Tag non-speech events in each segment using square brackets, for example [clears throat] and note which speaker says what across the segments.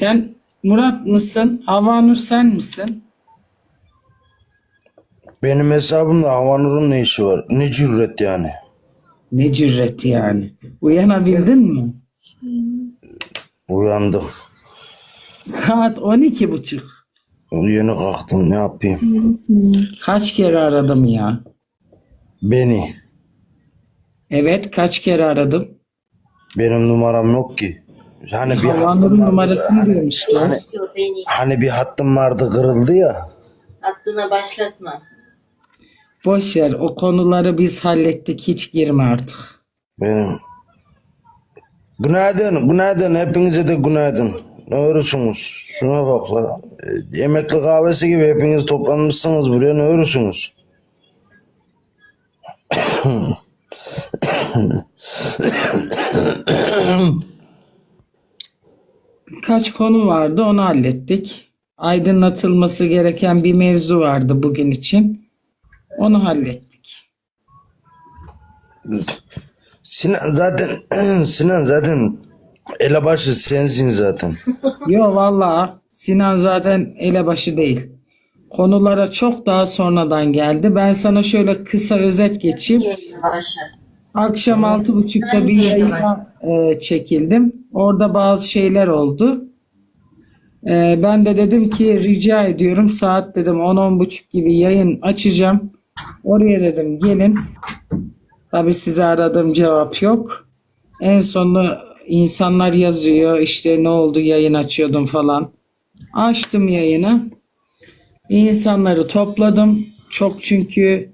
Speaker 1: Sen Murat mısın? Havanur sen misin?
Speaker 2: Benim hesabımda Havanur'un ne işi var? Ne cüret yani?
Speaker 1: Ne cüret yani. Uyanabildin mi?
Speaker 2: Uyandım.
Speaker 1: Saat 12 buçuk.
Speaker 2: Yeni kalktım ne yapayım?
Speaker 1: Kaç kere aradım ya?
Speaker 2: Beni.
Speaker 1: Evet kaç kere aradım.
Speaker 2: Benim numaram yok ki. Hani bir hattım vardı.
Speaker 1: numarasını diyorum işte.
Speaker 2: Hani,
Speaker 3: Yok beni
Speaker 2: hani bir hattım vardı kırıldı ya.
Speaker 3: hattına başlatma.
Speaker 1: Boş ver o konuları biz hallettik hiç girme artık.
Speaker 2: Benim. Günaydın, günaydın. Hepinize de günaydın. Ne örüsünüz? Şuna bak la. E, Emekli kahvesi gibi hepiniz toplanmışsınız buraya ne örüsünüz?
Speaker 1: Kaç konu vardı onu hallettik. Aydınlatılması gereken bir mevzu vardı bugün için. Onu hallettik.
Speaker 2: Sinan zaten [clears throat] Sinan zaten elebaşı sensin zaten. [laughs]
Speaker 1: Yo valla Sinan zaten elebaşı değil. Konulara çok daha sonradan geldi. Ben sana şöyle kısa özet geçeyim. Akşam altı buçukta bir yayına e, çekildim. Orada bazı şeyler oldu. E, ben de dedim ki rica ediyorum saat dedim 10-10 buçuk gibi yayın açacağım. Oraya dedim gelin. Tabii size aradığım cevap yok. En sonunda insanlar yazıyor işte ne oldu yayın açıyordum falan. Açtım yayını. İnsanları topladım. Çok çünkü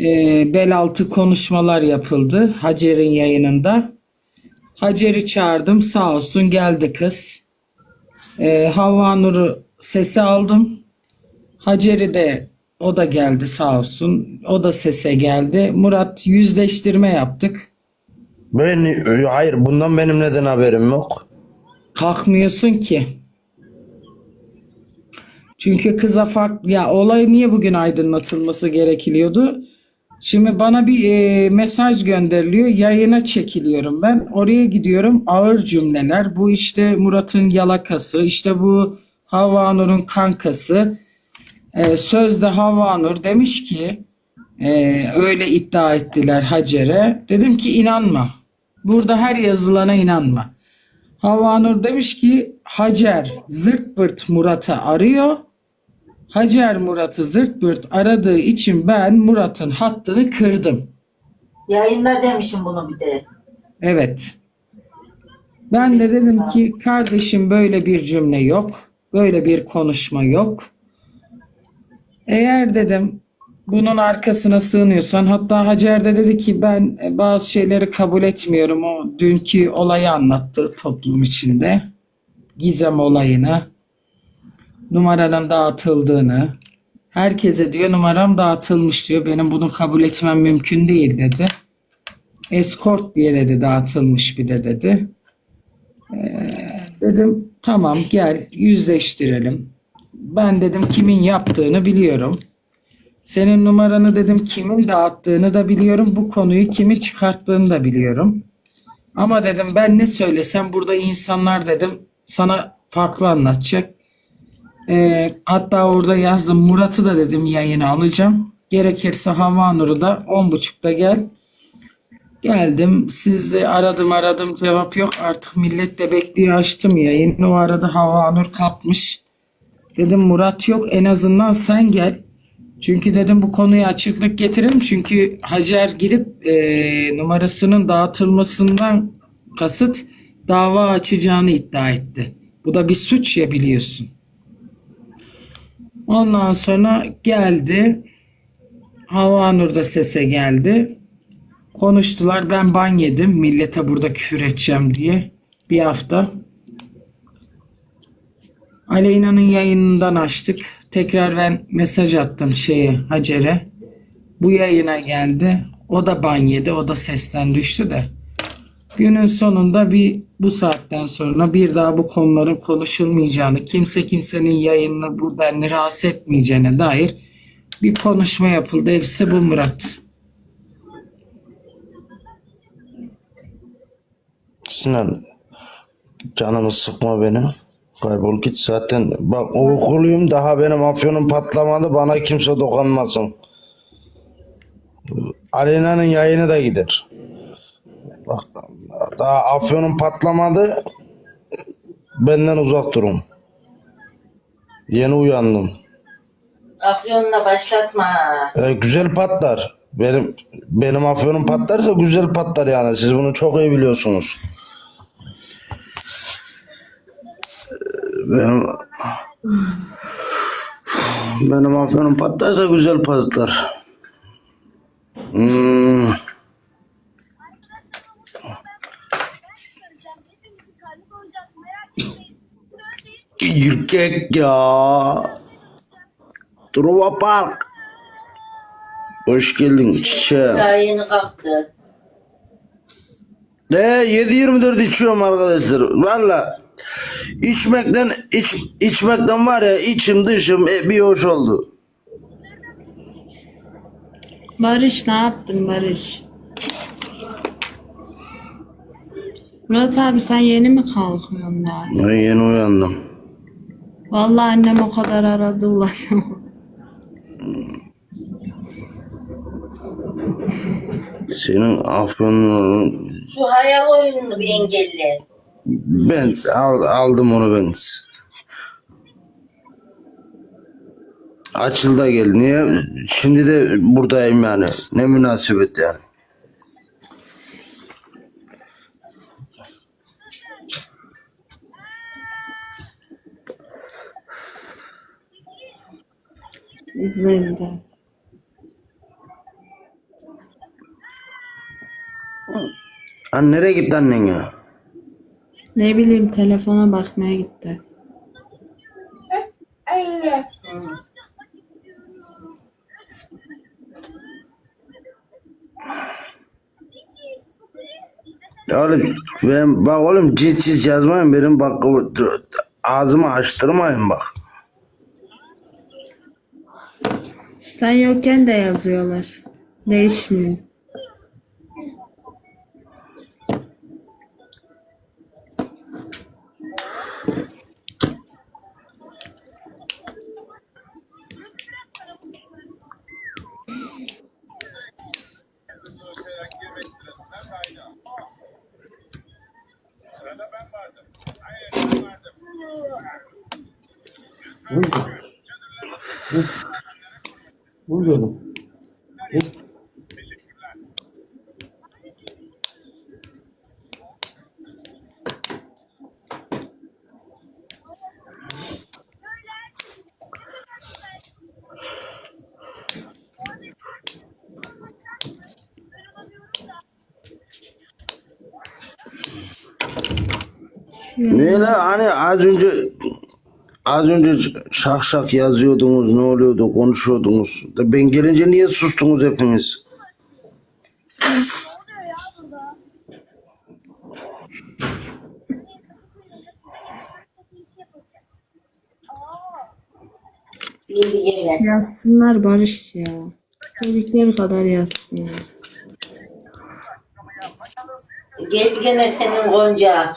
Speaker 1: e, bel altı konuşmalar yapıldı Hacer'in yayınında. Hacer'i çağırdım sağ olsun geldi kız. E, Havva Nur'u sese aldım. Hacer'i de o da geldi sağ olsun. O da sese geldi. Murat yüzleştirme yaptık.
Speaker 2: Ben hayır bundan benim neden haberim yok?
Speaker 1: Kalkmıyorsun ki. Çünkü kıza farklı ya olay niye bugün aydınlatılması gerekiliyordu? Şimdi bana bir e, mesaj gönderiliyor. Yayına çekiliyorum ben. Oraya gidiyorum. Ağır cümleler. Bu işte Murat'ın yalakası. işte bu Havva Nur'un kankası. E, sözde Havva Nur demiş ki e, öyle iddia ettiler Hacer'e. Dedim ki inanma. Burada her yazılana inanma. Havanur demiş ki Hacer zırt pırt Murat'ı arıyor. Hacer Murat'ı zırt pırt aradığı için ben Murat'ın hattını kırdım.
Speaker 3: Yayında demişim bunu bir de.
Speaker 1: Evet. Ben de dedim ki kardeşim böyle bir cümle yok. Böyle bir konuşma yok. Eğer dedim bunun arkasına sığınıyorsan hatta Hacer de dedi ki ben e, bazı şeyleri kabul etmiyorum. O dünkü olayı anlattı toplum içinde. Gizem olayını. Numaranın dağıtıldığını. Herkese diyor numaram dağıtılmış diyor. Benim bunu kabul etmem mümkün değil dedi. Escort diye dedi dağıtılmış bir de dedi. Ee, dedim tamam gel yüzleştirelim. Ben dedim kimin yaptığını biliyorum. Senin numaranı dedim kimin dağıttığını da biliyorum. Bu konuyu kimin çıkarttığını da biliyorum. Ama dedim ben ne söylesem burada insanlar dedim sana farklı anlatacak. Ee, hatta orada yazdım Murat'ı da dedim yayına alacağım. Gerekirse Hava Nur'u da 10.30'da gel. Geldim. Sizi aradım aradım cevap yok. Artık millet de bekliyor açtım yayını. O arada Hava Nur kalkmış. Dedim Murat yok en azından sen gel. Çünkü dedim bu konuya açıklık getirelim. Çünkü Hacer gidip e, numarasının dağıtılmasından kasıt dava açacağını iddia etti. Bu da bir suç ya biliyorsun. Ondan sonra geldi. Havanur da sese geldi. Konuştular. Ben ban yedim. Millete burada küfür edeceğim diye. Bir hafta. Aleyna'nın yayınından açtık. Tekrar ben mesaj attım şeye Hacer'e. Bu yayına geldi. O da ban yedi. O da sesten düştü de. Günün sonunda bir bu saatten sonra bir daha bu konuların konuşulmayacağını, kimse kimsenin yayınını bu rahatsız etmeyeceğine dair bir konuşma yapıldı. Hepsi bu Murat.
Speaker 2: Sinan canımı sıkma benim. Kaybol git zaten. Bak ukuluyum daha benim afyonum patlamadı. Bana kimse dokunmasın. Arena'nın yayını da gider. Bak daha afyonum patlamadı. Benden uzak durun. Yeni uyandım.
Speaker 3: Afyonla başlatma.
Speaker 2: Ee, güzel patlar. Benim benim afyonum patlarsa güzel patlar yani. Siz bunu çok iyi biliyorsunuz. Ee, Benim benim afyonum patlarsa güzel patlar. Hmm. Erkek ya. Truva Park. Hoş geldin çiçeğim.
Speaker 3: Daha yeni kalktı.
Speaker 2: Ne 7-24 içiyorum arkadaşlar. Valla içmekten iç, içmekten var ya içim dışım e, bir hoş oldu.
Speaker 4: Barış ne yaptın Barış? Murat abi sen yeni mi kalkıyorsun daha?
Speaker 2: Ben yeni uyandım.
Speaker 4: Vallahi annem o kadar aradı ulaşamadı.
Speaker 2: Senin afyonun
Speaker 3: Şu hayal oyununu bir engelle.
Speaker 2: ben al- aldım onu ben. Açıl da gel. Niye? Şimdi de buradayım yani. Ne münasebet yani.
Speaker 4: İzle bir de.
Speaker 2: An nereye gitti annen ya?
Speaker 4: Ne bileyim telefona bakmaya gitti.
Speaker 2: Oğlum ben bak oğlum cinsiz yazmayın benim bak ağzımı açtırmayın bak.
Speaker 4: Sen yokken de yazıyorlar. Değişmiyor.
Speaker 2: Ne la hani az önce az önce şak şak yazıyordunuz ne oluyordu konuşuyordunuz. Ben gelince niye sustunuz hepiniz?
Speaker 4: Yazsınlar Barış ya. İstedikleri kadar yazsınlar.
Speaker 3: Gel gene senin Gonca.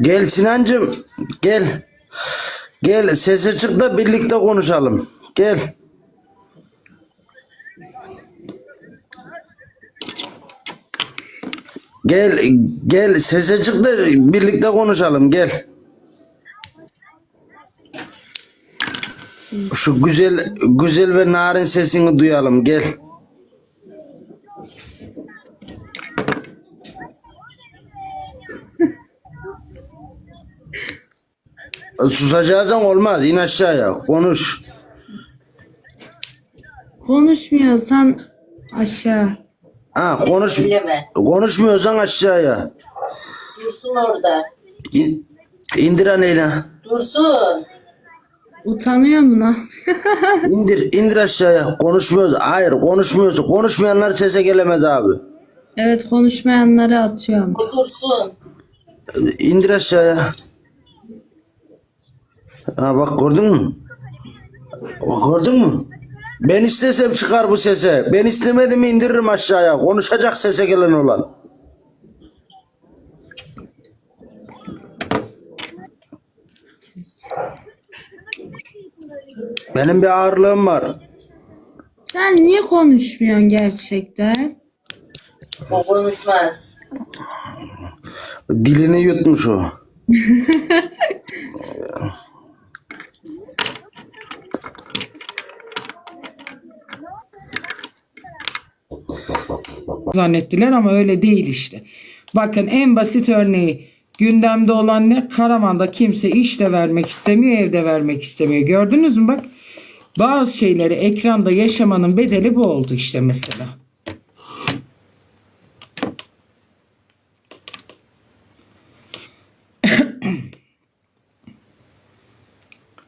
Speaker 2: Gel Sinancım gel. Gel sese çık da birlikte konuşalım. Gel. Gel gel sese çık da birlikte konuşalım gel. Şu güzel güzel ve narin sesini duyalım gel. Susacağızın olmaz in aşağıya konuş.
Speaker 4: Konuşmuyorsan aşağı.
Speaker 2: Ha konuş.
Speaker 3: Söyleme.
Speaker 2: Konuşmuyorsan aşağıya.
Speaker 3: Dursun orada.
Speaker 2: İn, indir anneyle.
Speaker 3: Dursun.
Speaker 4: Utanıyor mu ne? [laughs]
Speaker 2: İndir, indir aşağıya. Konuşmuyoruz. Hayır konuşmuyoruz. Konuşmayanlar sese gelemez abi.
Speaker 4: evet konuşmayanları atıyorum.
Speaker 3: Dursun.
Speaker 2: İndir aşağıya. Ha bak gördün mü? Bak gördün mü? Ben istesem çıkar bu sese. Ben istemedim indiririm aşağıya. Konuşacak sese gelen olan. Benim bir ağırlığım var.
Speaker 4: Sen niye konuşmuyorsun gerçekten?
Speaker 3: O konuşmaz.
Speaker 2: Dilini yutmuş o. [laughs]
Speaker 1: zannettiler ama öyle değil işte. Bakın en basit örneği gündemde olan ne? Karaman'da kimse iş de vermek istemiyor, evde vermek istemiyor. Gördünüz mü bak? Bazı şeyleri ekranda yaşamanın bedeli bu oldu işte mesela.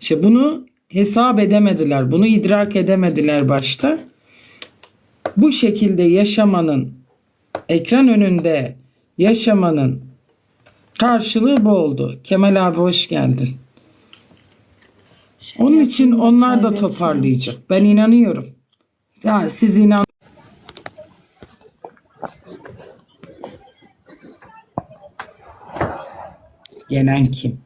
Speaker 1: İşte bunu hesap edemediler, bunu idrak edemediler başta. Bu şekilde yaşamanın ekran önünde yaşamanın karşılığı bu oldu. Kemal abi hoş geldin. Onun için onlar da toparlayacak. Ben inanıyorum. Ya siz inan Gelen kim?